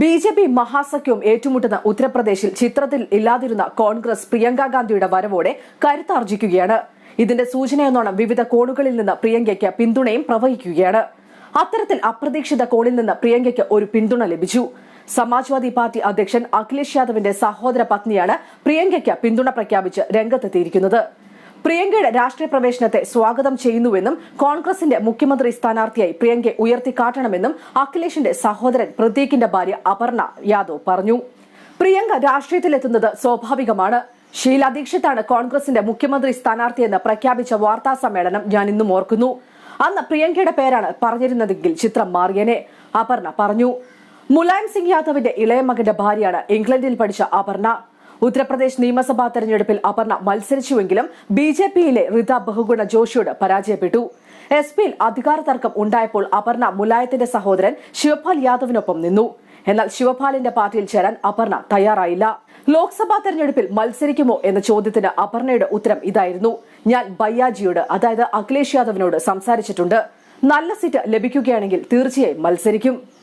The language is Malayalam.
ബി ജെ പി മഹാസഖ്യവും ഏറ്റുമുട്ടുന്ന ഉത്തർപ്രദേശിൽ ചിത്രത്തിൽ ഇല്ലാതിരുന്ന കോൺഗ്രസ് പ്രിയങ്ക ഗാന്ധിയുടെ വരവോടെ കരുത്താർജിക്കുകയാണ്. ഇതിന്റെ സൂചനയെന്നോണം വിവിധ കോണുകളിൽ നിന്ന് പ്രിയങ്കയ്ക്ക് പിന്തുണയും പ്രവഹിക്കുകയാണ്. അത്തരത്തിൽ അപ്രതീക്ഷിത കോണിൽ നിന്ന് പ്രിയങ്കയ്ക്ക് ഒരു പിന്തുണ ലഭിച്ചു. സമാജ്വാദി പാർട്ടി അധ്യക്ഷൻ അഖിലേഷ് യാദവിന്റെ സഹോദര പത്നിയാണ് പ്രിയങ്കയ്ക്ക് പിന്തുണ പ്രഖ്യാപിച്ച് രംഗത്തെത്തിയിരിക്കുന്നത്. പ്രിയങ്കയുടെ രാഷ്ട്രീയ പ്രവേശനത്തെ സ്വാഗതം ചെയ്യുന്നുവെന്നും കോൺഗ്രസിന്റെ മുഖ്യമന്ത്രി സ്ഥാനാർത്ഥിയായി പ്രിയങ്കയെ ഉയർത്തിക്കാട്ടണമെന്നും അഖിലേഷിന്റെ സഹോദരൻ പ്രതീകിന്റെ ഭാര്യ അപർണ യാദവ് പറഞ്ഞു. പ്രിയങ്ക രാഷ്ട്രീയത്തിലെത്തുന്നത് സ്വാഭാവികമാണ്. ഷീല ദീക്ഷിതാണ് കോൺഗ്രസിന്റെ മുഖ്യമന്ത്രി സ്ഥാനാർത്ഥിയെന്ന് പ്രഖ്യാപിച്ച വാർത്താ സമ്മേളനം ഞാൻ ഇന്നും ഓർക്കുന്നു. അന്ന് പ്രിയങ്കയുടെ പേരാണ് പറഞ്ഞിരുന്നതെങ്കിൽ ചിത്രം മാറിയനെ അപർണ പറഞ്ഞു. മുലായം സിംഗ് യാദവിന്റെ ഇളയ മകന്റെ ഭാര്യയാണ് ഇംഗ്ലണ്ടിൽ പഠിച്ച അപർണ. ഉത്തർപ്രദേശ് നിയമസഭാ തെരഞ്ഞെടുപ്പിൽ അപർണ മത്സരിച്ചുവെങ്കിലും ബി ജെ പിയിലെ റിത ബഹുഗുണ ജോഷിയോട് പരാജയപ്പെട്ടു. എസ് പിയിൽ അധികാര തർക്കം ഉണ്ടായപ്പോൾ അപർണ മുലായത്തിന്റെ സഹോദരൻ ശിവപാൽ യാദവിനൊപ്പം നിന്നു. എന്നാൽ ശിവപാലിന്റെ പാർട്ടിയിൽ ചേരാൻ അപർണ തയ്യാറായില്ല. ലോക്സഭാ തെരഞ്ഞെടുപ്പിൽ മത്സരിക്കുമോ എന്ന ചോദ്യത്തിന് അപർണയുടെ ഉത്തരം ഇതായിരുന്നു. ഞാൻ ബയ്യാജിയോട് അതായത് അഖിലേഷ് യാദവിനോട് സംസാരിച്ചിട്ടുണ്ട്. നല്ല സീറ്റ് ലഭിക്കുകയാണെങ്കിൽ തീർച്ചയായും മത്സരിക്കും.